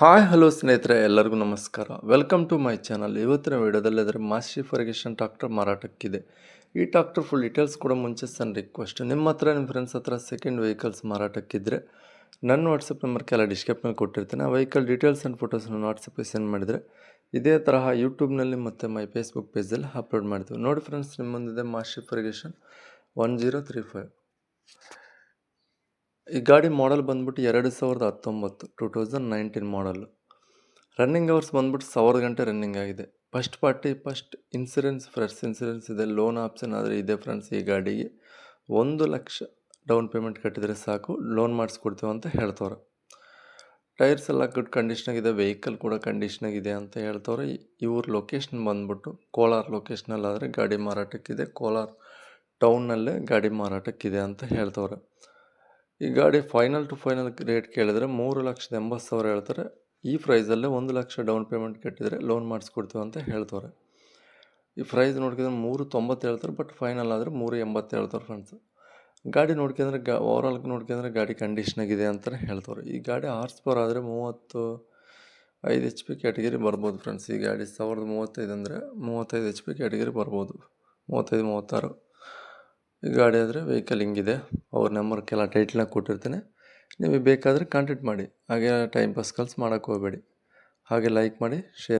Hi, hello ಸ್ನೇಹಿತರೆ, ಎಲ್ಲರಿಗೂ ನಮಸ್ಕಾರ. ವೆಲ್ಕಮ್ ಟು ಮೈ ಚಾನಲ್ ಇವತ್ತಿನ ವಿಡಿಯೋದಲ್ಲಿ ಅದರ ಮಾಸ್ಟಿ ಫರ್ಗೇಷನ್ ಟ್ರಾಕ್ಟರ್ ಮಾರಾಟಕ್ಕಿದೆ. ಈ ಟ್ರಾಕ್ಟರ್ ಫುಲ್ ಡೀಟೇಲ್ಸ್ ಕೂಡ ಮುಂಚೆ ಸನ್ ರಿಕ್ವೆಸ್ಟ್ ನಿಮ್ಮ ಹತ್ರ, ನಿಮ್ಮ ಫ್ರೆಂಡ್ಸ್ ಹತ್ರ ಸೆಕೆಂಡ್ ವೆಹಿಕಲ್ಸ್ ಮಾರಾಟಕ್ಕಿದ್ದರೆ ನನ್ನ ವಾಟ್ಸಪ್ ನಂಬರ್ ಎಲ್ಲ ಕೊಟ್ಟಿರ್ತೀನಿ. ಆ ವೆಹಿಕಲ್ ಡೀಟೇಲ್ಸ್ ಆ್ಯಂಡ್ ಫೋಟೋಸ್ನ ವಾಟ್ಸಪ್ಗೆ ಸೆಂಡ್ ಮಾಡಿದರೆ, ಇದೇ ತರಹ ಯೂಟ್ಯೂಬ್ನಲ್ಲಿ ಮತ್ತು ಮೈ ಫೇಸ್ಬುಕ್ ಪೇಜಲ್ಲಿ ಅಪ್ಲೋಡ್ ಮಾಡ್ತೀವಿ. ನೋಡಿ friends ನಿಮ್ಮೊಂದಿದೆ Massey Ferguson one zero three five ಈ ಗಾಡಿ ಮಾಡೆಲ್ ಬಂದ್ಬಿಟ್ಟು ಎರಡು ಸಾವಿರದ ಹತ್ತೊಂಬತ್ತು, two thousand nineteen model running hours ಬಂದ್ಬಿಟ್ಟು ಸಾವಿರ ಗಂಟೆ ರನ್ನಿಂಗ್ ಆಗಿದೆ. First party first insurance fresh insurance ಇದೆ. ಲೋನ್ ಆಪ್ಷನ್ ಆದರೆ ಇದೆ ಫ್ರೆಂಡ್ಸ್ ಈ ಗಾಡಿಗೆ. ಒಂದು ಲಕ್ಷ ಡೌನ್ ಪೇಮೆಂಟ್ ಕಟ್ಟಿದರೆ ಸಾಕು. ಲೋನ್ ಮಾಡಿಸ್ಕೊಡ್ತೇವೆ ಅಂತ ಹೇಳ್ತವ್ರೆ. ಟೈರ್ಸ್ ಎಲ್ಲ ಗುಡ್ ಕಂಡೀಷ್ನಾಗಿದೆ ವೆಹಿಕಲ್ ಕೂಡ ಕಂಡೀಷ್ನಾಗಿದೆ ಅಂತ ಹೇಳ್ತವ್ರೆ. ಇವ್ರ ಲೊಕೇಶನ್ ಬಂದ್ಬಿಟ್ಟು ಕೋಲಾರ ಲೊಕೇಶನಲ್ಲಾದರೆ ಗಾಡಿ ಮಾರಾಟಕ್ಕಿದೆ. ಕೋಲಾರ ಟೌನ್ನಲ್ಲೇ ಗಾಡಿ ಮಾರಾಟಕ್ಕಿದೆ ಅಂತ ಹೇಳ್ತವ್ರೆ. ಈ ಗಾಡಿ ಫೈನಲ್ ಟು ಫೈನಲ್ ರೇಟ್ ಕೇಳಿದರೆ ಮೂರು ಲಕ್ಷದ ಎಂಬತ್ತು ಸಾವಿರ ಹೇಳ್ತಾರೆ. ಈ ಪ್ರೈಸಲ್ಲೇ ಒಂದು ಲಕ್ಷ ಡೌನ್ ಪೇಮೆಂಟ್ ಕಟ್ಟಿದರೆ ಲೋನ್ ಮಾಡಿಸ್ಕೊಡ್ತೀವಿ ಅಂತ ಹೇಳ್ತವ್ರೆ ಈ ಪ್ರೈಸ್ ನೋಡ್ಕಿದ್ರೆ ಮೂರು ತೊಂಬತ್ತು ಹೇಳ್ತಾರೆ ಬಟ್ ಫೈನಲ್ ಆದರೆ ಮೂರು ಎಂಬತ್ತು ಹೇಳ್ತಾರೆ ಫ್ರೆಂಡ್ಸ್ ಗಾಡಿ ನೋಡ್ಕೊಂಡ್ರೆ ಗಾ ಓವರಾಲ್ ನೋಡ್ಕೊಂಡ್ರೆ ಗಾಡಿ ಕಂಡೀಷ್ನಾಗಿದೆ ಅಂತಲೇ ಹೇಳ್ತವ್ರೆ ಈ ಗಾಡಿ ಹಾರ್ಸ್ ಪವರ್ ಆದರೆ ಮೂವತ್ತು ಐದು ಎಚ್ ಪಿ ಕ್ಯಾಟಗಿರಿ ಬರ್ಬೋದು ಫ್ರೆಂಡ್ಸ್ ಈ ಗಾಡಿ ಸಾವಿರದ ಮೂವತ್ತೈದು ಅಂದರೆ ಮೂವತ್ತೈದು ಎಚ್ ಪಿ ಕ್ಯಾಟಗಿರಿ ಬರ್ಬೋದು. ಮೂವತ್ತೈದು, ಮೂವತ್ತಾರು. ಈ ಗಾಡಿ ಆದರೆ ವೆಹಿಕಲ್ ಹಿಂಗಿದೆ. ಅವ್ರ ನಂಬರ್ ಕೆಲ ಕೊಟ್ಟಿರ್ತೇನೆ ಕೊಟ್ಟಿರ್ತೀನಿ. ನಿಮಗೆ ಬೇಕಾದರೆ ಕಾಂಟ್ಯಾಕ್ಟ್ ಮಾಡಿ. ಹಾಗೆ ಟೈಮ್ ಪಾಸ್ ಕಲ್ಸ್ ಮಾಡೋಕ್ಕೆ ಹೋಗಬೇಡಿ. ಹಾಗೆ ಲೈಕ್ ಮಾಡಿ ಶೇರ್